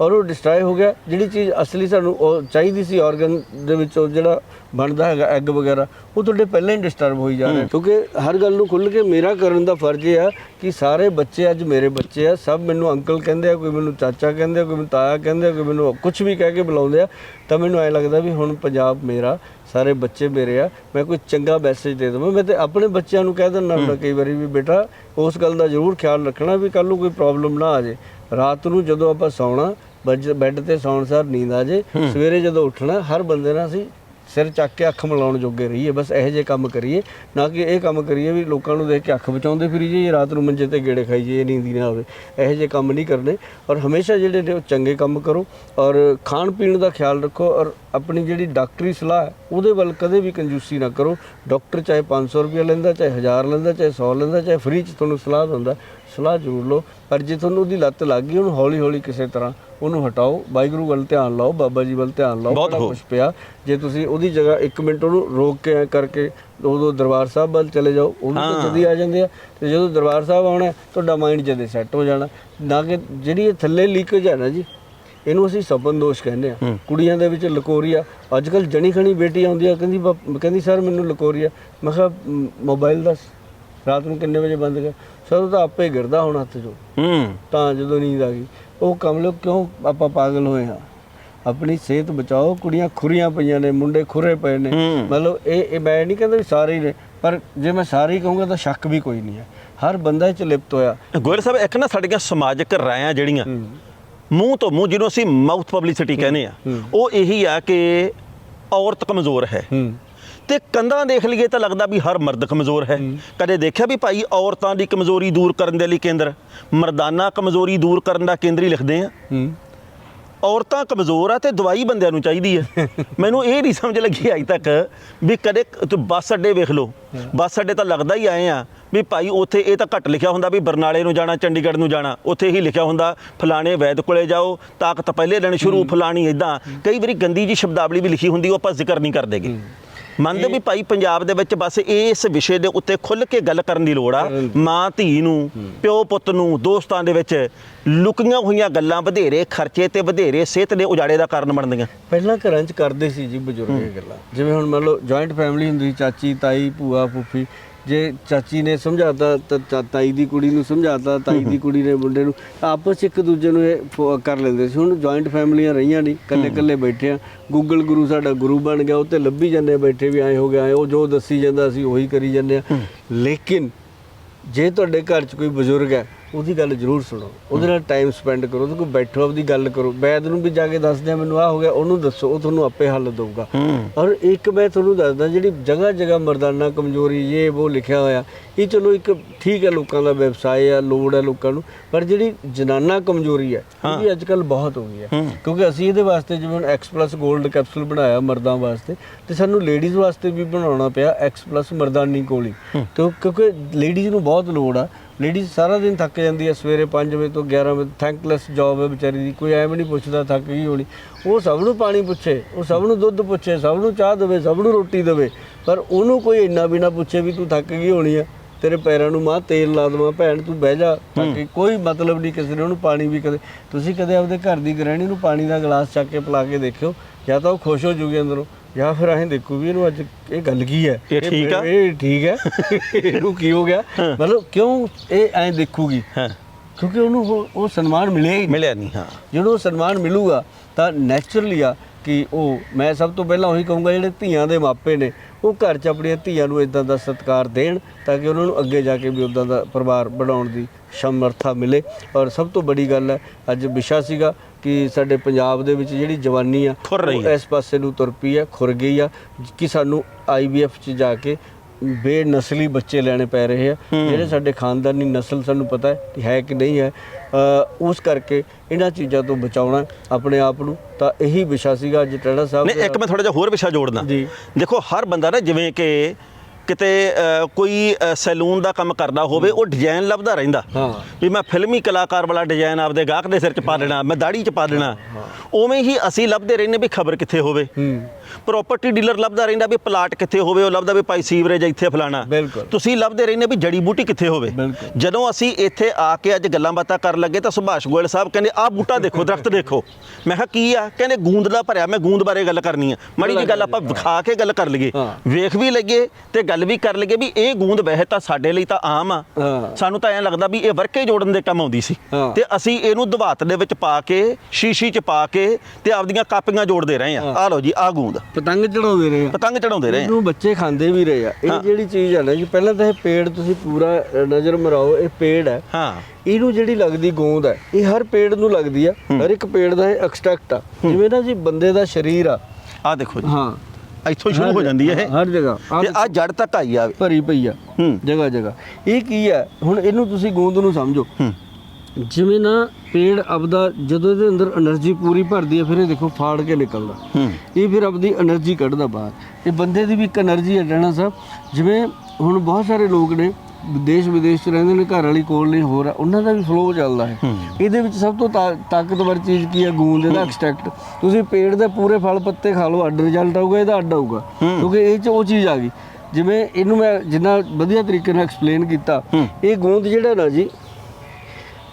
ਔਰ ਉਹ ਡਿਸਟਰੋਏ ਹੋ ਗਿਆ ਜਿਹੜੀ ਚੀਜ਼ ਅਸਲੀ ਸਾਨੂੰ ਉਹ ਚਾਹੀਦੀ ਸੀ ਆਰਗਨ ਦੇ ਵਿੱਚ ਉਹ ਜਿਹੜਾ ਬਣਦਾ ਹੈਗਾ ਐਗ ਵਗੈਰਾ ਉਹ ਤੁਹਾਡੇ ਪਹਿਲਾਂ ਹੀ ਡਿਸਟਰਬ ਹੋਈ ਜਾ ਰਿਹਾ ਕਿਉਂਕਿ ਹਰ ਗੱਲ ਨੂੰ ਖੁੱਲ ਕੇ ਮੇਰਾ ਕਰਨ ਦਾ ਫਰਜ਼ ਇਹ ਆ ਕਿ ਸਾਰੇ ਬੱਚੇ ਅੱਜ ਮੇਰੇ ਬੱਚੇ ਆ ਸਭ ਮੈਨੂੰ ਅੰਕਲ ਕਹਿੰਦੇ ਆ ਕੋਈ ਮੈਨੂੰ ਚਾਚਾ ਕਹਿੰਦੇ ਆ ਕੋਈ ਮੈਨੂੰ ਤਾਇਆ ਕਹਿੰਦੇ ਆ ਕੋਈ ਮੈਨੂੰ ਕੁਝ ਵੀ ਕਹਿ ਕੇ ਬੁਲਾਉਂਦੇ ਆ ਤਾਂ ਮੈਨੂੰ ਐ ਲੱਗਦਾ ਵੀ ਹੁਣ ਪੰਜਾਬ ਮੇਰਾ ਸਾਰੇ ਬੱਚੇ ਮੇਰੇ ਆ ਮੈਂ ਕੋਈ ਚੰਗਾ ਮੈਸੇਜ ਦੇ ਦਵਾਂ। ਮੈਂ ਤੇ ਆਪਣੇ ਬੱਚਿਆਂ ਨੂੰ ਕਹਿ ਦਿੰਦਾ ਹੁੰਦਾ ਕਈ ਵਾਰੀ ਵੀ ਬੇਟਾ ਉਸ ਗੱਲ ਦਾ ਜ਼ਰੂਰ ਖਿਆਲ ਰੱਖਣਾ ਵੀ ਕੱਲ ਨੂੰ ਕੋਈ ਪ੍ਰੋਬਲਮ ਨਾ ਆ ਜੇ। ਰਾਤ ਨੂੰ ਜਦੋਂ ਆਪਾਂ ਸੌਣਾ ਬੈੱਡ ਤੇ ਸੌਣ ਸਾਰ ਨੀਂਦ ਆ ਜੇ ਸਵੇਰੇ ਜਦੋਂ ਉੱਠਣਾ ਹਰ ਬੰਦੇ ਨਾਲ ਅਸੀਂ ਸਿਰ ਚੱਕ ਕੇ ਅੱਖ ਮਿਲਾਉਣ ਜੋਗੇ ਰਹੀਏ, ਬਸ ਇਹੋ ਜਿਹੇ ਕੰਮ ਕਰੀਏ। ਨਾ ਕਿ ਇਹ ਕੰਮ ਕਰੀਏ ਵੀ ਲੋਕਾਂ ਨੂੰ ਦੇਖ ਕੇ ਅੱਖ ਬਚਾਉਂਦੇ ਫਿਰੀ ਜਾਈਏ ਰਾਤ ਨੂੰ ਮੰਜੇ ਤੇ ਗੇੜੇ ਖਾਈ ਜਾਈਏ ਨੀਂਦ ਨਾ ਆਵੇ। ਇਹੋ ਜਿਹੇ ਕੰਮ ਨਹੀਂ ਕਰਨੇ। ਔਰ ਹਮੇਸ਼ਾ ਜਿਹੜੇ ਨੇ ਉਹ ਚੰਗੇ ਕੰਮ ਕਰੋ। ਔਰ ਖਾਣ ਪੀਣ ਦਾ ਖਿਆਲ ਰੱਖੋ। ਔਰ ਆਪਣੀ ਜਿਹੜੀ ਡਾਕਟਰੀ ਸਲਾਹ ਉਹਦੇ ਵੱਲ ਕਦੇ ਵੀ ਕੰਜੂਸੀ ਨਾ ਕਰੋ। ਡਾਕਟਰ ਚਾਹੇ 500 ਰੁਪਏ ਲੈਂਦਾ, ਚਾਹੇ 1000 ਲੈਂਦਾ, ਚਾਹੇ 100 ਲੈਂਦਾ, ਚਾਹੇ ਫ੍ਰੀ ਚ ਤੁਹਾਨੂੰ ਸਲਾਹ ਦਿੰਦਾ, ਸਲਾਹ ਜ਼ਰੂਰ ਲਓ। ਪਰ ਜੇ ਤੁਹਾਨੂੰ ਉਹਦੀ ਲੱਤ ਲੱਗ ਗਈ, ਉਹਨੂੰ ਹੌਲੀ ਹੌਲੀ ਕਿਸੇ ਤਰ੍ਹਾਂ ਉਹਨੂੰ ਹਟਾਓ ਵਾਹਿਗੁਰੂ ਵੱਲ ਧਿਆਨ ਲਾਓ ਬਾਬਾ ਜੀ ਵੱਲ ਧਿਆਨ ਲਾਓ ਬਹੁਤ। ਕੁਛ ਪਿਆ। ਜੇ ਤੁਸੀਂ ਉਹਦੀ ਜਗ੍ਹਾ 1 ਮਿੰਟ ਉਹਨੂੰ ਰੋਕ ਕੇ ਐਂ ਕਰਕੇ ਉਦੋਂ ਦਰਬਾਰ ਸਾਹਿਬ ਵੱਲ ਚਲੇ ਜਾਓ ਉਹ ਵੀ ਤਾਂ। ਜਦੀ ਆ ਜਾਂਦੇ ਆ। ਤੇ ਜਦੋਂ ਦਰਬਾਰ ਸਾਹਿਬ ਆਉਣਾ ਤੁਹਾਡਾ ਮਾਈਂਡ ਜਦੇ ਸੈੱਟ ਹੋ ਜਾਣਾ। ਨਾ ਕਿ ਜਿਹੜੀ ਇਹ ਥੱਲੇ ਲੀਕੇਜ ਹੈ ਨਾ ਜੀ ਇਹਨੂੰ ਅਸੀਂ ਸਪਨ ਦੋਸ਼ ਕਹਿੰਦੇ ਆ। ਕੁੜੀਆਂ ਦੇ ਵਿੱਚ ਲਕੋਰੀਆ। ਅੱਜ ਕੱਲ ਜਣੀ ਖਣੀ ਬੇਟੀ ਆਉਂਦੀ ਆ ਕਹਿੰਦੀ ਕਹਿੰਦੀ ਸਰ ਮੈਨੂੰ ਲਕੋਰੀਆ। ਮੈਂ ਕਿਹਾ ਮੋਬਾਈਲ ਦੱਸ। ਰਾਤ ਨੂੰ ਕਿੰਨੇ ਵਜੇ ਬੰਦ ਕਰ? ਸਰ ਉਹ ਤਾਂ ਆਪੇ ਗਿਰਦਾ ਹੁਣ ਹੱਥ 'ਚੋਂ। ਹੂੰ। ਤਾਂ ਜਦੋਂ ਨੀਂਦ ਆ ਗਈ। ਉਹ ਕੰਮ ਲੋ ਕਿਉਂ ਆਪਾਂ ਪਾਗਲ ਹੋਏ ਹਾਂ? ਆਪਣੀ ਸਿਹਤ ਬਚਾਓ ਕੁੜੀਆਂ ਖੁਰੀਆਂ ਪਈਆਂ ਨੇ ਮੁੰਡੇ ਖੁਰੇ ਪਏ ਨੇ। ਮਤਲਬ ਇਹ ਇਹ ਮੈਂ ਨਹੀਂ ਕਹਿੰਦਾ ਵੀ ਸਾਰੇ ਹੀ ਨੇ ਪਰ ਜੇ ਮੈਂ ਸਾਰੇ ਹੀ ਕਹੂੰਗਾ ਤਾਂ ਸ਼ੱਕ ਵੀ ਕੋਈ ਨਹੀਂ ਹੈ। ਹਰ ਬੰਦਾ ਇਹ ਚ ਲਿਪਤ ਹੋਇਆ। ਗੋਇਲ ਸਾਹਿਬ ਇੱਕ ਨਾ ਸਾਡੀਆਂ ਸਮਾਜਿਕ ਰਾਇਆਂ ਜਿਹੜੀਆਂ ਮੂੰਹ ਤੋਂ ਮੂੰਹ ਜਿਹਨੂੰ ਅਸੀਂ ਮਾਊਥ ਪਬਲਿਸਿਟੀ ਕਹਿੰਦੇ ਆ। ਉਹ ਇਹੀ ਆ ਕਿ ਔਰਤ ਕਮਜ਼ੋਰ ਹੂੰ। ਤੇ ਕੰਧਾਂ ਦੇਖ ਲਈਏ ਤਾਂ ਲੱਗਦਾ ਵੀ ਹਰ ਮਰਦ ਕਮਜ਼ੋਰ ਹੈ। ਕਦੇ ਦੇਖਿਆ ਵੀ ਭਾਈ ਔਰਤਾਂ ਦੀ ਕਮਜ਼ੋਰੀ ਦੂਰ ਕਰਨ ਦੇ ਲਈ ਕੇਂਦਰ? ਮਰਦਾਨਾ ਕਮਜ਼ੋਰੀ ਦੂਰ ਕਰਨ ਦਾ ਕੇਂਦਰੀ ਲਿਖਦੇ ਆ। ਹੂੰ। ਔਰਤਾਂ ਕਮਜ਼ੋਰ ਆ ਤੇ ਦਵਾਈ ਬੰਦਿਆਂ ਨੂੰ ਚਾਹੀਦੀ ਹੈ। ਮੈਨੂੰ ਇਹ ਨਹੀਂ ਸਮਝ ਲੱਗੀ ਅਜੇ ਤੱਕ ਵੀ ਕਦੇ ਬੱਸ ਅੱਡੇ ਵੇਖ ਲਓ। ਬੱਸ ਅੱਡੇ ਤਾਂ ਲੱਗਦਾ ਹੀ ਆਏ ਆ ਵੀ ਭਾਈ ਉੱਥੇ ਇਹ ਤਾਂ ਘੱਟ ਲਿਖਿਆ ਹੁੰਦਾ ਵੀ ਬਰਨਾਲੇ ਨੂੰ ਜਾਣਾ ਚੰਡੀਗੜ੍ਹ ਨੂੰ ਜਾਣਾ। ਉੱਥੇ ਹੀ ਲਿਖਿਆ ਹੁੰਦਾ ਫਲਾਣੇ ਵੈਦ ਕੋਲੇ ਜਾਓ ਤਾਕਤ ਪਹਿਲੇ ਦਿਨ ਸ਼ੁਰੂ ਫਲਾਣੀ ਇਦਾਂ ਕਈ ਵਾਰੀ ਗੰਦੀ ਜੀ ਸ਼ਬਦਾਵਲੀ ਵੀ ਲਿਖੀ ਹੁੰਦੀ ਉਹ ਆਪਾਂ ਜ਼ਿਕਰ ਨਹੀਂ ਕਰਦੇਗੇ ਮੰਨਦੇ ਵੀ ਭਾਈ ਪੰਜਾਬ ਦੇ ਵਿੱਚ ਬਸ ਇਸ ਵਿਸ਼ੇ ਦੇ ਉੱਤੇ ਖੁੱਲ ਕੇ ਗੱਲ ਕਰਨ ਦੀ ਲੋੜ ਆ। ਮਾਂ ਧੀ ਨੂੰ ਪਿਓ ਪੁੱਤ ਨੂੰ ਦੋਸਤਾਂ ਦੇ ਵਿੱਚ ਲੁਕੀਆਂ ਹੋਈਆਂ ਗੱਲਾਂ ਵਧੇਰੇ ਖਰਚੇ ਤੇ ਵਧੇਰੇ ਸਿਹਤ ਦੇ ਉਜਾੜੇ ਦਾ ਕਾਰਨ ਬਣਦੀਆਂ। ਪਹਿਲਾਂ ਘਰਾਂ 'ਚ ਕਰਦੇ ਸੀ ਜੀ ਬਜ਼ੁਰਗ ਇਹ ਗੱਲਾਂ। ਜਿਵੇਂ ਹੁਣ ਮੰਨ ਲਓ ਜੁਆਇੰਟ ਫੈਮਿਲੀ ਹੁੰਦੀ ਚਾਚੀ ਤਾਈ ਭੂਆ ਫੁੱਫੀ। ਜੇ ਚਾਚੀ ਨੇ ਸਮਝਾਤਾ ਤਾਂ ਤਾਈ ਦੀ ਕੁੜੀ ਨੂੰ ਸਮਝਾਤਾ ਤਾਈ ਦੀ ਕੁੜੀ ਨੇ ਮੁੰਡੇ ਨੂੰ ਆਪਸ ਇੱਕ ਦੂਜੇ ਨੂੰ ਇਹ ਕਰ ਲੈਂਦੇ ਸੀ। ਹੁਣ ਜੁਆਇੰਟ ਫੈਮਲੀਆਂ ਰਹੀਆਂ ਨਹੀਂ ਇਕੱਲੇ ਇਕੱਲੇ ਬੈਠੇ ਆ। ਗੂਗਲ ਗੁਰੂ ਸਾਡਾ ਗੁਰੂ ਬਣ ਗਿਆ ਉਹ ਤੇ ਲੱਭੀ ਜਾਂਦੇ ਬੈਠੇ ਵੀ ਐ ਹੋ ਗਿਆ ਉਹ ਜੋ ਦੱਸੀ ਜਾਂਦਾ ਸੀ ਉਹੀ ਕਰੀ ਜਾਂਦੇ ਆ। ਲੇਕਿਨ ਜੇ ਤੁਹਾਡੇ ਘਰ 'ਚ ਕੋਈ ਬਜ਼ੁਰਗ ਹੈ ਉਹਦੀ ਗੱਲ ਜ਼ਰੂਰ ਸੁਣੋ। ਉਹਦੇ ਨਾਲ ਟਾਈਮ ਸਪੈਂਡ ਕਰੋ ਉਹਦੇ ਕੋਲ ਬੈਠੋ ਆਪਦੀ ਗੱਲ ਕਰੋ। ਵੈਦ ਨੂੰ ਵੀ ਜਾ ਕੇ ਦੱਸਦੇ ਆ ਮੈਨੂੰ ਆ ਹੋ ਗਿਆ ਉਹਨੂੰ ਦੱਸੋ ਉਹ ਤੁਹਾਨੂੰ ਆਪੇ ਹੱਲ ਦਊਗਾ। ਔਰ ਇੱਕ ਮੈਂ ਤੁਹਾਨੂੰ ਦੱਸਦਾ ਜਿਹੜੀ ਜਗ੍ਹਾ ਜਗ੍ਹਾ ਮਰਦਾਨਾ ਕਮਜ਼ੋਰੀ ਇਹ ਉਹ ਲਿਖਿਆ ਹੋਇਆ ਇਹ ਚਲੋ ਇੱਕ ਠੀਕ ਹੈ ਲੋਕਾਂ ਦਾ ਵਿਵਸਾਏ ਆ ਲੋੜ ਹੈ ਲੋਕਾਂ ਨੂੰ ਪਰ ਜਿਹੜੀ ਜਨਾਨਾ ਕਮਜ਼ੋਰੀ ਹੈ ਇਹ ਵੀ ਅੱਜ ਕੱਲ ਬਹੁਤ ਹੋ ਗਈ ਹੈ। ਕਿਉਂਕਿ ਅਸੀਂ ਇਹਦੇ ਵਾਸਤੇ ਜਿਵੇਂ ਹੁਣ X+ 골ਡ ਕੈਪਸੂਲ ਬਣਾਇਆ ਮਰਦਾਂ ਵਾਸਤੇ ਤੇ ਸਾਨੂੰ ਲੇਡੀਜ਼ ਵਾਸਤੇ ਵੀ ਬਣਾਉਣਾ ਪਿਆ X+ ਮਰਦਾਨੀ ਗੋਲੀ ਤੇ ਕਿਉਂਕਿ ਲੇਡੀਜ਼ ਨੂੰ ਬਹੁਤ ਲੋੜ ਆ ਲੇਡੀਜ਼ ਸਾਰਾ ਦਿਨ ਥੱਕ ਜਾਂਦੀ ਹੈ ਸਵੇਰੇ 5 ਵਜੇ ਤੋਂ 11 ਵਜੇ ਥੈਂਕਲੈਸ ਜੌਬ ਹੈ ਵਿਚਾਰੀ ਦੀ ਕੋਈ ਐਵੇਂ ਨਹੀਂ ਪੁੱਛਦਾ ਥੱਕ ਗਈ ਹੋਣੀ। ਉਹ ਸਭ ਨੂੰ ਪਾਣੀ ਪੁੱਛੇ ਉਹ ਸਭ ਨੂੰ ਦੁੱਧ ਪੁੱਛੇ ਸਭ ਨੂੰ ਚਾਹ ਦੇਵੇ ਸਭ ਨੂੰ ਰੋਟੀ ਦੇਵੇ ਪਰ ਉਹਨੂੰ ਕੋਈ ਇੰਨਾ ਵੀ ਨਾ ਪੁੱਛੇ ਵੀ ਤੂੰ ਥੱਕ ਗਈ ਹੋਣੀ ਆ ਤੇਰੇ ਪੈਰਾਂ ਨੂੰ ਮਾਂ ਤੇਲ ਲਾ ਦਵਾਂ ਭੈਣ ਤੂੰ ਬਹਿ ਜਾ ਤਾਂ ਕਿ ਕੋਈ ਮਤਲਬ ਨਹੀਂ ਕਿਸੇ ਨੇ ਉਹਨੂੰ ਪਾਣੀ ਵੀ ਕਦੇ ਤੁਸੀਂ ਕਦੇ ਆਪਦੇ ਘਰ ਦੀ ਗ੍ਰਹਿਣੀ ਨੂੰ ਪਾਣੀ ਦਾ ਗਲਾਸ ਚੱਕ ਕੇ ਪਿਲਾ ਕੇ ਦੇਖਿਓ ਜਾਂ ਤਾਂ ਉਹ ਖੁਸ਼ ਹੋ ਜੂਗੀ ਅੰਦਰੋਂ। ਜਾਂ ਫਿਰ ਐਂ ਦੇਖੂ ਵੀ ਇਹਨੂੰ ਅੱਜ ਇਹ ਗੱਲ ਕੀ ਹੈ? ਇਹ ਠੀਕ ਆ? ਇਹ ਠੀਕ ਹੈ? ਇਹਨੂੰ ਕੀ ਹੋ ਗਿਆ? ਮਤਲਬ ਕਿਉਂ ਇਹ ਐਂ ਦੇਖੂਗੀ? ਹਾਂ। ਕਿਉਂਕਿ ਉਹਨੂੰ ਉਹ- ਉਹ ਸਨਮਾਨ ਮਿਲਿਆ ਹੀ ਨਹੀਂ। ਮਿਲਿਆ ਨਹੀਂ ਹਾਂ। ਜਦੋਂ ਉਹ ਸਨਮਾਨ ਮਿਲੂਗਾ ਤਾਂ ਨੈਚੁਰਲੀ ਆ ਕਿ ਉਹ ਮੈਂ ਸਭ ਤੋਂ ਪਹਿਲਾਂ ਉਹੀ ਕਹੂੰਗਾ ਜਿਹੜੇ ਧੀਆਂ ਦੇ ਮਾਪੇ ਨੇ ਉਹ ਘਰ 'ਚ ਆਪਣੀਆਂ ਧੀਆਂ ਨੂੰ ਇਦਾਂ ਦਾ ਸਤਿਕਾਰ ਦੇਣ ਤਾਂ ਕਿ ਉਹਨਾਂ ਨੂੰ ਅੱਗੇ ਜਾ ਕੇ ਵੀ ਉਦਾਂ ਦਾ ਪਰਿਵਾਰ ਬਣਾਉਣ ਦੀ ਸਮਰੱਥਾ ਮਿਲੇ। ਔਰ ਸਭ ਤੋਂ ਬੜੀ ਗੱਲ ਹੈ ਅੱਜ ਵਿਸ਼ਾ ਸੀਗਾ ਕਿ ਸਾਡੇ ਪੰਜਾਬ ਦੇ ਵਿੱਚ ਜਿਹੜੀ ਜਵਾਨੀ ਆ ਖੁਰ ਰਹੀ ਉਹ। ਇਸ ਪਾਸੇ ਨੂੰ ਤੁਰ ਪਈ ਹੈ ਖੁਰ ਗਈ ਆ ਕਿ ਸਾਨੂੰ ਆਈਵੀਐਫ 'ਚ ਜਾ ਕੇ ਬੇਨਸਲੀ ਬੱਚੇ ਲੈਣੇ ਪੈ ਰਹੇ ਆ ਜਿਹੜੇ ਸਾਡੇ ਖਾਨਦਾਨੀ ਨਸਲ ਸਾਨੂੰ ਪਤਾ ਹੈ ਕਿ ਹੈ ਕਿ ਨਹੀਂ ਹੈ ਉਸ ਕਰਕੇ ਇਹਨਾਂ ਚੀਜ਼ਾਂ ਤੋਂ ਬਚਾਉਣਾ ਆਪਣੇ ਆਪ ਨੂੰ ਤਾਂ ਇਹੀ ਵਿਸ਼ਾ ਸੀਗਾ ਅੱਜ ਟੜਾ ਸਾਹਿਬ ਨਹੀਂ ਇੱਕ ਮੈਂ ਥੋੜਾ ਜਿਹਾ ਹੋਰ ਵਿਸ਼ਾ ਜੋੜਨਾ ਜੀ। ਦੇਖੋ ਹਰ ਬੰਦਾ ਨਾ ਜਿਵੇਂ ਕਿ ਕਿਤੇ ਕੋਈ ਸੈਲੂਨ ਦਾ ਕੰਮ ਕਰਦਾ ਹੋਵੇ ਉਹ ਡਿਜ਼ਾਈਨ ਲੱਭਦਾ ਰਹਿੰਦਾ। ਹਾਂ। ਵੀ ਮੈਂ ਫਿਲਮੀ ਕਲਾਕਾਰ ਵਾਲਾ ਡਿਜ਼ਾਈਨ ਆਪਦੇ ਗਾਹਕ ਦੇ ਸਿਰ 'ਚ ਪਾ ਦੇਣਾ ਮੈਂ ਦਾੜੀ 'ਚ ਪਾ ਦੇਣਾ। ਉਵੇਂ ਹੀ ਅਸੀਂ ਲੱਭਦੇ ਰਹਿੰਦੇ ਵੀ ਖਬਰ ਕਿੱਥੇ ਹੋਵੇ। ਹੂੰ। ਪ੍ਰਾਪਰਟੀ ਡੀਲਰ ਲੱਭਦਾ ਰਹਿੰਦਾ ਵੀ ਪਲਾਟ ਕਿੱਥੇ ਹੋਵੇ ਉਹ ਲੱਭਦਾ ਵੀ ਭਾਈ ਸੀਵਰੇਜ ਇੱਥੇ ਫਲਾਣਾ। ਤੁਸੀਂ ਲੱਭਦੇ ਰਹਿੰਦੇ ਵੀ ਜੜੀ ਬੂਟੀ ਕਿੱਥੇ ਹੋਵੇ। ਜਦੋਂ ਅਸੀਂ ਇੱਥੇ ਆ ਕੇ ਅੱਜ ਗੱਲਾਂ ਬਾਤਾਂ ਕਰਨ ਲੱਗੇ ਤਾਂ ਸੁਭਾਸ਼ ਗੋਇਲ ਸਾਹਿਬ ਕਹਿੰਦੇ ਆਹ ਬੂਟਾ ਦੇਖੋ ਦਰਖਤ ਦੇਖੋ। ਮੈਂ ਕਿਹਾ ਕੀ ਆ? ਕਹਿੰਦੇ ਗੂੰਦ ਦਾ ਭਰਿਆ ਮੈਂ ਗੂੰਦ ਬਾਰੇ ਗੱਲ ਕਰਨੀ ਆ। ਮਾੜੀ ਜੀ ਗੱਲ ਆਪਾਂ ਵਿਖਾ ਕੇ ਗੱਲ ਕਰ ਲਈਏ। ਵੇਖ ਵੀ ਲਈਏ ਤੇ ਗੱਲ ਵੀ ਕਰ ਲਈਏ ਵੀ ਇਹ ਗੂੰਦ ਵੈਸੇ ਤਾਂ ਸਾਡੇ ਲਈ ਤਾਂ ਆਮ ਆ। ਸਾਨੂੰ ਤਾਂ ਐਂ ਲੱਗਦਾ ਵੀ ਇਹ ਵਰਕੇ ਜੋੜਨ ਦੇ ਕੰਮ ਆਉਂਦੀ ਸੀ। ਤੇ ਅਸੀਂ ਇਹਨੂੰ ਦਵਾਤ ਦੇ ਵਿੱਚ ਪਾ ਕੇ ਸ਼ੀਸ਼ੀ 'ਚ ਪਾ ਕੇ ਤੇ ਆਪਦੀਆਂ ਕਾਪੀਆਂ ਜੋੜਦੇ ਰਹੇ ਆ। ਆ ਲਓ ਜੀ ਆ ਗੂੰਦ। ਪਤੰਗ ਚੜਾਉਂਦੇ ਰਹੇ ਆ। ਪਤੰਗ ਚੜਾਉਂਦੇ ਰਹੇ ਆ। ਇਹਨੂੰ ਬੱਚੇ ਖਾਂਦੇ ਵੀ ਰਹੇ ਆ। ਇਹ ਜਿਹੜੀ ਚੀਜ਼ ਹੈ ਨਾ ਜੀ ਪਹਿਲਾਂ ਤਾਂ ਇਹ ਪੇੜ ਤੁਸੀਂ ਪੂਰਾ ਨਜ਼ਰ ਮਰਾਓ ਇਹ ਪੇੜ ਹੈ ਹਾਂ। ਇਹਨੂੰ ਜਿਹੜੀ ਲੱਗਦੀ ਗੋਂਦ ਹੈ ਇਹ ਹਰ ਪੇੜ ਨੂੰ ਲੱਗਦੀ ਆ। ਹਰ ਇੱਕ ਪੇੜ ਦਾ ਇਹ ਐਕਸਟ੍ਰੈਕਟ ਆ। ਜਿਵੇਂ ਨਾ ਜੀ ਬੰਦੇ ਦਾ ਸਰੀਰ ਆ। ਆ ਦੇਖੋ ਜੀ। ਹਾਂ। ਇੱਥੋਂ ਸ਼ੁਰੂ ਹੋ ਜਾਂਦੀ ਹੈ ਇਹ। ਹਰ ਜਗ੍ਹਾ। ਤੇ ਆ ਜੜ ਤੱਕ ਆਈ ਆ। ਭਰੀ ਪਈ ਆ। ਹੂੰ। ਜਗ੍ਹਾ ਜਗ੍ਹਾ। ਇਹ ਕੀ ਹੈ ਹੁਣ ਇਹਨੂੰ ਤੁਸੀਂ ਗੋਂਦ ਨੂੰ ਸਮਝੋ। ਜਿਵੇਂ ਨਾ ਪੇੜ ਆਪਦਾ ਜਦੋਂ ਇਹਦੇ ਅੰਦਰ એનર્ਜੀ ਪੂਰੀ ਭਰਦੀ ਹੈ ਫਿਰ ਇਹ ਦੇਖੋ ਫਾੜ ਕੇ ਨਿਕਲਦਾ। ਇਹ ਫਿਰ ਆਪਦੀ એનર્ਜੀ ਕੱਢਦਾ ਬਾਹਰ। ਇਹ ਬੰਦੇ ਦੀ ਵੀ ਇੱਕ એનર્ਜੀ ਹੈ ਡਾਣਾ ਸਾਹਿਬ ਜਿਵੇਂ ਹੁਣ ਬਹੁਤ ਸਾਰੇ ਲੋਕ ਨੇ ਦੇਸ਼ ਵਿਦੇਸ਼ ਚ ਰਹਿੰਦੇ ਨੇ ਘਰ ਵਾਲੀ ਕੋਲ ਨਹੀਂ ਹੋਰ ਉਹਨਾਂ ਦਾ ਵੀ ਫਲੋ ਚੱਲਦਾ ਹੈ। ਇਹਦੇ ਵਿੱਚ ਸਭ ਤੋਂ ਤਾਕਤਵਰ ਚੀਜ਼ ਕੀ ਹੈ? ਗੂੰਦ ਇਹਦਾ ਐਕਸਟ੍ਰੈਕਟ ਤੁਸੀਂ ਪੇੜ ਦੇ ਪੂਰੇ ਫਲ ਪੱਤੇ ਖਾ ਲਓ ਅੱਡ ਰਿਜ਼ਲਟ ਆਊਗਾ ਇਹਦਾ ਅੱਡ ਆਊਗਾ। ਕਿਉਂਕਿ ਇਹ ਚ ਉਹ ਚੀਜ਼ ਆ ਗਈ। ਜਿਵੇਂ ਇਹਨੂੰ ਮੈਂ ਜਿੰਨਾ ਵਧੀਆ ਤਰੀਕੇ ਨਾਲ ਐਕਸਪਲੇਨ ਕੀਤਾ ਇਹ ਗੂੰਦ ਜਿਹੜਾ ਨਾ ਜੀ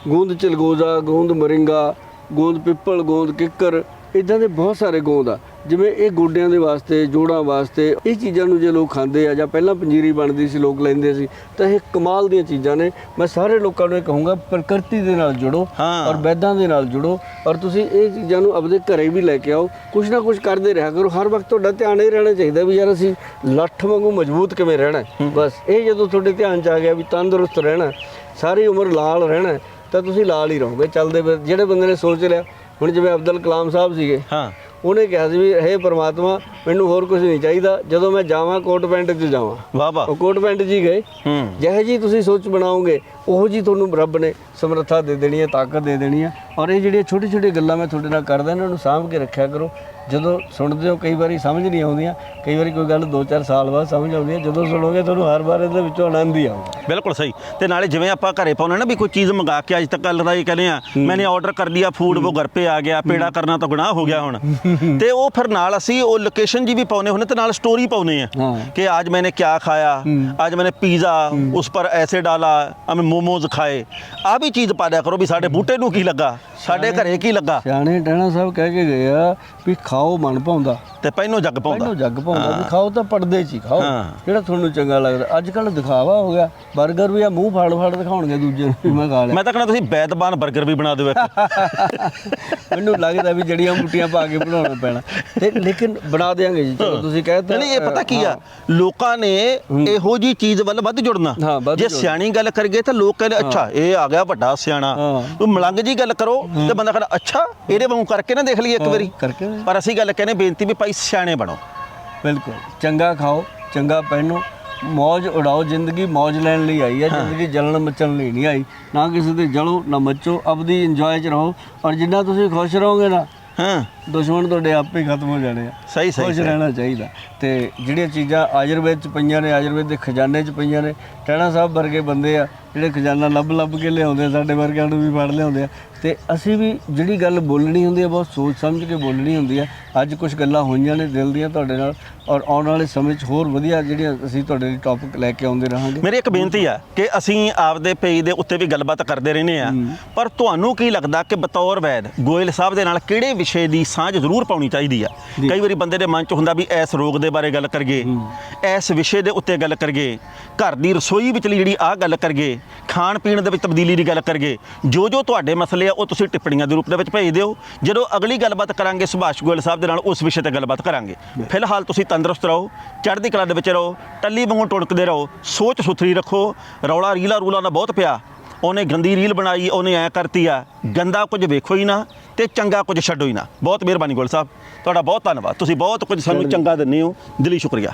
ਗੋਂਦ ਚਲਗੋਜ਼ਾ ਗੋਂਦ ਮਰਿੰਗਾ ਗੋਂਦ ਪਿੱਪਲ ਗੋਂਦ ਕਿੱਕਰ ਇਦਾਂ ਦੇ ਬਹੁਤ ਸਾਰੇ ਗੋਂਦ ਆ। ਜਿਵੇਂ ਇਹ ਗੋਡਿਆਂ ਦੇ ਵਾਸਤੇ ਜੋੜਾਂ ਵਾਸਤੇ ਇਹ ਚੀਜ਼ਾਂ ਨੂੰ ਜੇ ਲੋਕ ਖਾਂਦੇ ਆ ਜਾਂ ਪਹਿਲਾਂ ਪੰਜੀਰੀ ਬਣਦੀ ਸੀ ਲੋਕ ਲੈਂਦੇ ਸੀ ਤਾਂ ਇਹ ਕਮਾਲ ਦੀਆਂ ਚੀਜ਼ਾਂ ਨੇ। ਮੈਂ ਸਾਰੇ ਲੋਕਾਂ ਨੂੰ ਇਹ ਕਹੂੰਗਾ ਪ੍ਰਕਿਰਤੀ ਦੇ ਨਾਲ ਜੁੜੋ ਹਾਂ। ਔਰ ਵੈਦਾਂ ਦੇ ਨਾਲ ਜੁੜੋ ਔਰ ਤੁਸੀਂ ਇਹ ਚੀਜ਼ਾਂ ਨੂੰ ਆਪਦੇ ਘਰੇ ਵੀ ਲੈ ਕੇ ਆਓ। ਕੁਛ ਨਾ ਕੁਛ ਕਰਦੇ ਰਿਹਾ ਕਰੋ। ਹਰ ਵਕਤ ਤੁਹਾਡਾ ਧਿਆਨ ਇਹ ਰਹਿਣਾ ਚਾਹੀਦਾ ਵੀ ਯਾਰ ਅਸੀਂ ਲੱਠ ਵਾਂਗੂ ਮਜ਼ਬੂਤ ਕਿਵੇਂ ਰਹਿਣਾ ਹੈ। ਬਸ ਇਹ ਜਦੋਂ ਤੁਹਾਡੇ ਧਿਆਨ ਚ ਆ ਗਿਆ ਵੀ ਤੰਦਰੁਸਤ ਰਹਿਣਾ ਹੈ, ਸਾਰੀ ਉਮਰ ਲਾਲ ਰਹਿਣਾ ਹੈ, ਤਾਂ ਤੁਸੀਂ ਲਾਲ ਹੀ ਰਹੋਗੇ ਚੱਲਦੇ ਫਿਰ ਜਿਹੜੇ ਬੰਦੇ ਨੇ ਸੋਚ ਲਿਆ ਹੁਣ ਜਿਵੇਂ ਅਬਦੁਲ ਕਲਾਮ ਸਾਹਿਬ ਸੀਗੇ ਹਾਂ। ਉਹਨੇ ਕਿਹਾ ਸੀ ਵੀ ਹੇ ਪ੍ਰਮਾਤਮਾ ਮੈਨੂੰ ਹੋਰ ਕੁਝ ਨਹੀਂ ਚਾਹੀਦਾ ਜਦੋਂ ਮੈਂ ਜਾਵਾਂ ਕੋਟ ਪੈਂਟ 'ਚ ਜਾਵਾਂ। ਵਾਹ ਵਾਹ। ਉਹ ਕੋਟ ਪੈਂਟ 'ਚ ਹੀ ਗਏ। ਹੂੰ। ਜਿਹੋ ਜੀ ਤੁਸੀਂ ਸੋਚ ਬਣਾਓਗੇ ਉਹ ਜੀ ਤੁਹਾਨੂੰ ਰੱਬ ਨੇ ਸਮਰੱਥਾ ਦੇ ਦੇਣੀ ਹੈ ਤਾਕਤ ਦੇ ਦੇਣੀ ਹੈ। ਔਰ ਇਹ ਜਿਹੜੀਆਂ ਛੋਟੀ ਛੋਟੀ ਗੱਲਾਂ ਮੈਂ ਤੁਹਾਡੇ ਨਾਲ ਕਰਦਾ ਇਹਨਾਂ ਨੂੰ ਸਾਂਭ ਕੇ ਰੱਖਿਆ ਕਰੋ। ਜਦੋਂ ਸੁਣਦੇ ਹੋ ਕਈ ਵਾਰੀ ਸਮਝ ਨਹੀਂ ਆਉਂਦੀਆਂ। ਕਈ ਵਾਰੀ ਕੋਈ ਗੱਲ 2-4 ਸਾਲ ਬਾਅਦ ਸਮਝ ਆਉਂਦੀ ਹੈ। ਜਦੋਂ ਸੁਣੋਗੇ ਤੁਹਾਨੂੰ ਹਰ ਵਾਰ ਇਹਦੇ ਵਿੱਚੋਂ ਆਨੰਦ ਹੀ ਆਉਂਦਾ ਬਿਲਕੁਲ ਸਹੀ। ਤੇ ਨਾਲੇ ਜਿਵੇਂ ਆਪਾਂ ਘਰੇ ਪਾਉਨੇ ਨਾ ਵੀ ਕੋਈ ਚੀਜ਼ ਮੰਗਾ ਕੇ ਅੱਜ ਤੱਕ ਕੱਲ ਦਾ ਇਹ ਕਹਿੰਦੇ ਆ ਮੈਨੇ ਆਰਡਰ ਕਰ ਲਿਆ ਫੂਡ ਉਹ ਘਰ ਪੇ ਆ ਗਿਆ ਪੇੜਾ ਕਰਨਾ ਤਾਂ ਗੁਨਾਹ ਹੋ ਗਿਆ ਹੁਣ। ਤੇ ਉਹ ਫਿਰ ਨਾਲ ਅਸੀਂ ਉਹ ਲੋਕੇਸ਼ਨ ਜੀ ਵੀ ਪਾਉਨੇ ਹੁੰਦੇ ਤੇ ਨਾਲ ਸਟੋਰੀ ਪਾਉਨੇ ਆ ਕਿ ਅੱਜ ਮੈਨੇ ਕੀ ਖਾਇਆ ਅੱਜ ਮੈਨੇ ਪੀਜ਼ਾ ਉਸ ਪਰ ਐਸੇ ਡਾਲਾ ਅਮੇ ਮੋਮੋਜ਼ ਖਾਏ ਆ ਵੀ ਚੀਜ਼ ਪਾ ਦਿਆ ਕਰੋ ਵੀ ਸਾਡੇ ਬੂਟੇ ਨੂੰ ਕੀ ਲੱਗਾ ਸਾਡੇ ਘਰੇ ਕੀ ਲੱਗਾ। ਸਿਆਣੇ ਡਾਣਾ ਸਾਹਿਬ ਕਹਿ ਕੇ ਗਏ ਆ ਵੀ ਖਾਓ ਮਨ ਪਾਉਂਦਾ ਤੇ ਪਹਿਨੋ ਜੱਗ ਪਾਉਂਦਾ ਪਹਿਨੋ ਜੱਗ ਪਾਉਂਦਾ ਵੀ ਖਾਓ ਤਾਂ ਪੜਦੇ 'ਚ ਹੀ ਖਾਓ। ਜਿਹੜਾ ਤੁਹਾਨੂੰ ਚੰਗਾ ਲੱਗਦਾ। ਅੱਜ ਕੱਲ ਦਿਖਾਵਾ ਹੋ ਗਿਆ। 버ਗਰ ਵੀ ਆ ਮੂੰਹ ਫੜ ਫੜ ਦਿਖਾਉਣਗੇ ਦੂਜੇ ਨੂੰ ਮੈਂ ਖਾ ਲਿਆ। ਮੈਂ ਤਾਂ ਕਹਿੰਦਾ ਤੁਸੀਂ ਬੈਤਬਾਨ 버ਗਰ ਵੀ ਬਣਾ ਦਿਓ ਮੈਨੂੰ ਲੱਗਦਾ ਵੀ ਜੜੀਆਂ ਬੂਟੀਆਂ ਪਾ ਕੇ ਬਣਾਉਣਾ ਪੈਣਾ। ਤੇ ਲੇਕਿਨ ਬਣਾ ਦੇਾਂਗੇ ਜੀ। ਚਲੋ ਤੁਸੀਂ ਕਹਿੰਦੇ ਨਹੀਂ ਇਹ ਪਤਾ ਕੀ ਆ? ਲੋਕਾਂ ਨੇ ਇਹੋ ਜੀ ਚੀਜ਼ ਵੱਲ ਵੱਧ ਜੁੜਨਾ। ਜੇ ਸਿਆਣੀ ਗੱਲ ਕਰੀਏ ਤਾਂ ਲੋਕ ਕਹਿੰਦੇ ਅੱਛਾ ਇਹ ਆ ਗਿਆ ਵੱਡਾ ਸਿਆਣਾ। ਤੂੰ ਮਲੰਗ ਜੀ ਗੱਲ ਕਰੋ ਤੇ ਬੰਦਾ ਕਹਿੰਦਾ ਅੱਛਾ ਇਹਦੇ ਵਾਂਗੂ ਕਰਕੇ ਨਾ ਦੇਖ ਲਈਏ ਇੱਕ ਵਾਰੀ। ਪਰ ਅਸੀਂ ਗੱਲ ਕਹਿੰਦੇ ਬੇਨਤੀ ਵੀ ਭਾਈ ਸਿਆਣੇ ਬਣੋ। ਬਿਲਕੁਲ। ਚੰਗਾ ਖਾਓ ਚੰਗਾ ਪਹਿਨੋ। ਮौज ਉਡਾਓ ਜ਼ਿੰਦਗੀ ਮौज ਲੈਣ ਲਈ ਆਈ ਹੈ ਜ਼ਿੰਦਗੀ ਜਲਣ ਮਚਣ ਲਈ ਨਹੀਂ ਆਈ। ਨਾ ਕਿਸੇ ਤੇ ਜਲੋ ਨਾ ਮੱਚੋ ਆਪਦੀ ਇੰਜੋਏ ਚ ਰਹੋ। ਔਰ ਜਿੰਨਾ ਤੁਸੀਂ ਖੁਸ਼ ਰਹੋਗੇ ਨਾ ਹਾਂ। ਦੁਸ਼ਮਣ ਤੁਹਾਡੇ ਆਪੇ ਹੀ ਖਤਮ ਹੋ ਜਾਣੇ ਆ। ਸਹੀ ਸਹੀ ਖੁਸ਼। ਰਹਿਣਾ ਚਾਹੀਦਾ। ਤੇ ਜਿਹੜੀਆਂ ਚੀਜ਼ਾਂ ਆਯੁਰਵੇਦ ਚ ਪਈਆਂ ਨੇ ਆਯੁਰਵੇਦ ਦੇ ਖਜ਼ਾਨੇ ਚ ਪਈਆਂ ਨੇ ਟਹਿਣਾ ਸਾਹਿਬ ਵਰਗੇ ਬੰਦੇ ਆ ਜਿਹੜੇ ਖਜ਼ਾਨਾ ਲੱਭ ਲੱਭ ਕੇ ਲਿਆਉਂਦੇ ਆ, ਸਾਡੇ ਵਰਗਿਆਂ ਨੂੰ ਵੀ ਫੜ ਲਿਆਉਂਦੇ ਆ। ਤੇ ਅਸੀਂ ਵੀ ਜਿਹੜੀ ਗੱਲ ਬੋਲਣੀ ਹੁੰਦੀ ਆ ਬਹੁਤ ਸੋਚ ਸਮਝ ਕੇ ਬੋਲਣੀ ਹੁੰਦੀ ਆ। ਅੱਜ ਕੁਝ ਗੱਲਾਂ ਹੋਈਆਂ ਨੇ ਦਿਲ ਦੀਆਂ ਤੁਹਾਡੇ ਨਾਲ ਔਰ ਆਉਣ ਵਾਲੇ ਸਮੇਂ 'ਚ ਹੋਰ ਵਧੀਆ ਜਿਹੜੀਆਂ ਅਸੀਂ ਤੁਹਾਡੇ ਲਈ ਟੌਪਿਕ ਲੈ ਕੇ ਆਉਂਦੇ ਰਹਾਂਗੇ। ਮੇਰੀ ਇੱਕ ਬੇਨਤੀ ਆ ਕਿ ਅਸੀਂ ਆਪਦੇ ਪੇਜ ਦੇ ਉੱਤੇ ਵੀ ਗੱਲਬਾਤ ਕਰਦੇ ਰਹਿੰਦੇ ਆ। ਪਰ ਤੁਹਾਨੂੰ ਕੀ ਲੱਗਦਾ ਕਿ ਬਤੌਰ ਵੈਦ ਗੋਇਲ ਸਾਹਿਬ ਦੇ ਨਾਲ ਕਿਹੜੇ ਵਿਸ਼ੇ ਦੀ ਸਾਂਝ ਜ਼ਰੂਰ ਪਾਉਣੀ ਚਾਹੀਦੀ ਆ? ਕਈ ਵਾਰੀ ਬੰਦੇ ਦੇ ਮਨ 'ਚ ਹੁੰਦਾ ਵੀ ਇਸ ਰੋਗ ਦੇ ਬਾਰੇ ਗੱਲ ਕਰਗੇ ਇਸ ਵਿਸ਼ੇ ਦੇ ਉੱਤੇ ਗੱਲ ਕਰਗੇ ਘਰ ਦੀ ਰਸੋਈ ਵਿਚਲੀ ਜਿਹੜੀ ਆਹ ਗੱਲ ਕਰਗੇ ਖਾਣ ਪੀਣ ਦੇ ਵਿੱਚ ਤਬਦੀਲੀ ਦੀ ਗੱਲ ਕਰਗੇ ਜੋ ਜੋ ਤੁਹਾਡੇ ਮਸਲੇ ਆ ਉਹ ਤੁਸੀਂ ਟਿੱਪਣੀਆਂ ਦੇ ਰੂਪ ਦੇ ਵਿੱਚ ਭੇਜ ਦਿਓ। ਜਦੋਂ ਅਗਲੀ ਗੱਲਬਾਤ ਕਰਾਂਗੇ ਸੁਭਾਸ਼ ਗੋਇਲ ਸਾਹਿਬ ਦੇ ਨਾਲ ਉਸ ਵਿਸ਼ੇ ਤੇ ਗੱਲਬਾਤ ਕਰਾਂਗੇ। ਫਿਲਹਾਲ ਤੁਸੀਂ ਤੰਦਰੁਸਤ ਰਹੋ ਚੜ੍ਹਦੀ ਕਲਾ ਦੇ ਵਿੱਚ ਰਹੋ ਟੱਲੀ ਵਾਂਗੂ ਟੁਣਕਦੇ ਰਹੋ ਸੋਚ ਸੁਥਰੀ ਰੱਖੋ ਰੌਲਾ ਰੀਲਾ ਰੂਲਾ ਦਾ ਬਹੁਤ ਪਿਆ। ਉਹਨੇ ਗੰਦੀ ਰੀਲ ਬਣਾਈ ਉਹਨੇ ਐ ਕਰਤੀ ਆ ਗੰਦਾ ਕੁਝ ਵੇਖੋ ਹੀ ਨਾ ਤੇ ਚੰਗਾ ਕੁਝ ਛੱਡੋ ਹੀ ਨਾ। ਬਹੁਤ ਮਿਹਰਬਾਨੀ ਗੋਇਲ ਸਾਹਿਬ ਤੁਹਾਡਾ ਬਹੁਤ ਧੰਨਵਾਦ। ਤੁਸੀਂ ਬਹੁਤ ਕੁਝ ਸਾਨੂੰ ਚੰਗਾ ਦਿੰਦੇ ਹੋ। ਦਿਲੀ ਸ਼ੁਕਰੀਆ।